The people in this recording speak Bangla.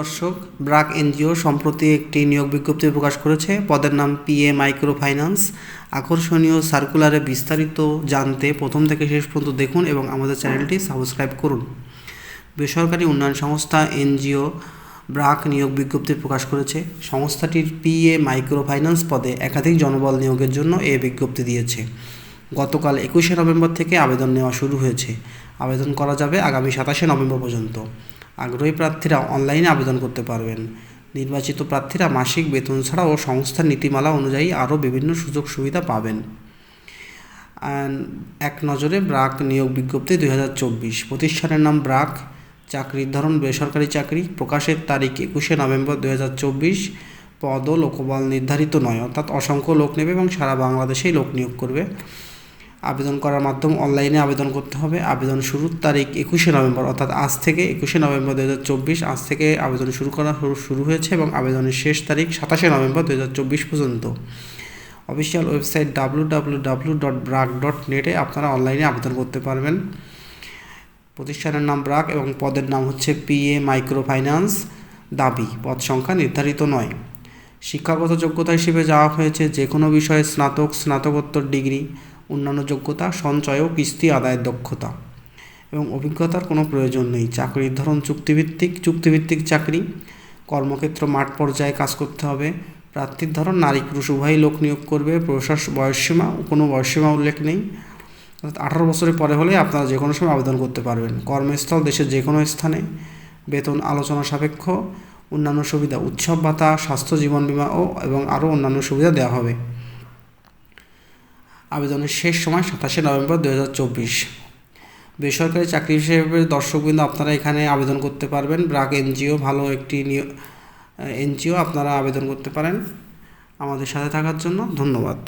দর্শক, ব্রাক এনজিও সম্প্রতি একটি নিয়োগ বিজ্ঞপ্তি প্রকাশ করেছে। পদের নাম পিএ মাইক্রো ফাইন্যান্স আকর্ষণীয় সার্কুলারে বিস্তারিত জানতে প্রথম থেকে শেষ পর্যন্ত দেখুন এবং আমাদের চ্যানেলটি সাবস্ক্রাইব করুন। বেসরকারি উন্নয়ন সংস্থা এনজিও ব্রাক নিয়োগ বিজ্ঞপ্তি প্রকাশ করেছে। সংস্থাটির পিএ মাইক্রো ফাইন্যান্স পদে একাধিক জনবল নিয়োগের জন্য এ বিজ্ঞপ্তি দিয়েছে। গতকাল একুশে নভেম্বর থেকে আবেদন নেওয়া শুরু হয়েছে। আবেদন করা যাবে আগামী সাতাশে নভেম্বর পর্যন্ত। আগ্রহী প্রার্থীরা অনলাইনে আবেদন করতে পারবেন। নির্বাচিত প্রার্থীরা মাসিক বেতন ছাড়াও সংস্থার নীতিমালা অনুযায়ী আরও বিভিন্ন সুযোগ সুবিধা পাবেন। এক নজরে ব্রাক নিয়োগ বিজ্ঞপ্তি দুই হাজার চব্বিশ। প্রতিষ্ঠানের নাম ব্রাক। চাকরির ধরন বেসরকারি চাকরি। প্রকাশের তারিখ একুশে নভেম্বর দুই হাজার চব্বিশ। পদ ও লোকবল নির্ধারিত নয়, অর্থাৎ অসংখ্য লোক নেবে এবং সারা বাংলাদেশেই লোক নিয়োগ করবে। আবেদন করার মাধ্যম অনলাইনে আবেদন করতে হবে। আবেদন শুরুর তারিখ একুশে নভেম্বর, অর্থাৎ আজ থেকে একুশে নভেম্বর দু হাজার চব্বিশ, আজ থেকে আবেদন শুরু করা শুরু- হয়েছে এবং আবেদনের শেষ তারিখ সাতাশে নভেম্বর দু হাজার চব্বিশ পর্যন্ত। Official website W W W dot BRAC dot নেটে আপনারা অনলাইনে আবেদন করতে পারবেন। প্রতিষ্ঠানের নাম ব্রাক এবং পদের নাম হচ্ছে পিএ মাইক্রো ফাইন্যান্স দাবি, পদ সংখ্যা নির্ধারিত নয়। শিক্ষাগত যোগ্যতা হিসেবে যাওয়া হয়েছে যে কোনো বিষয়ে স্নাতক, স্নাতকোত্তর ডিগ্রি অন্যান্য যোগ্যতা, সঞ্চয় ও কিস্তি আদায়ের দক্ষতা। এবং অভিজ্ঞতার কোনো প্রয়োজন নেই। চাকরির ধরন চুক্তিভিত্তিক চুক্তিভিত্তিক চাকরি। কর্মক্ষেত্র মাঠ পর্যায়ে কাজ করতে হবে। প্রার্থীর ধরন, নারী পুরুষ উভয়ই লোক নিয়োগ করবে। প্রশাস, বয়সসীমা, কোনো বয়সসীমা উল্লেখ নেই। অর্থাৎ আঠারো বছরের পরে হলে আপনারা যে কোনো সময় আবেদন করতে পারবেন। কর্মস্থল দেশের যে কোনো স্থানে। বেতন, আলোচনা সাপেক্ষ। অন্যান্য সুবিধা, উৎসব ভাতা, স্বাস্থ্য জীবন বীমা ও, এবং আরও অন্যান্য সুবিধা দেওয়া হবে। আবেদনের শেষ সময় সাতাশে নভেম্বর দু হাজার চব্বিশ। বেসরকারি চাকরি হিসেবে দর্শকবৃন্দ আপনারা এখানে আবেদন করতে পারবেন। ব্রাক এনজিও, ভালো একটি এনজিও আপনারা আবেদন করতে পারেন। আমাদের সাথে থাকার জন্য ধন্যবাদ।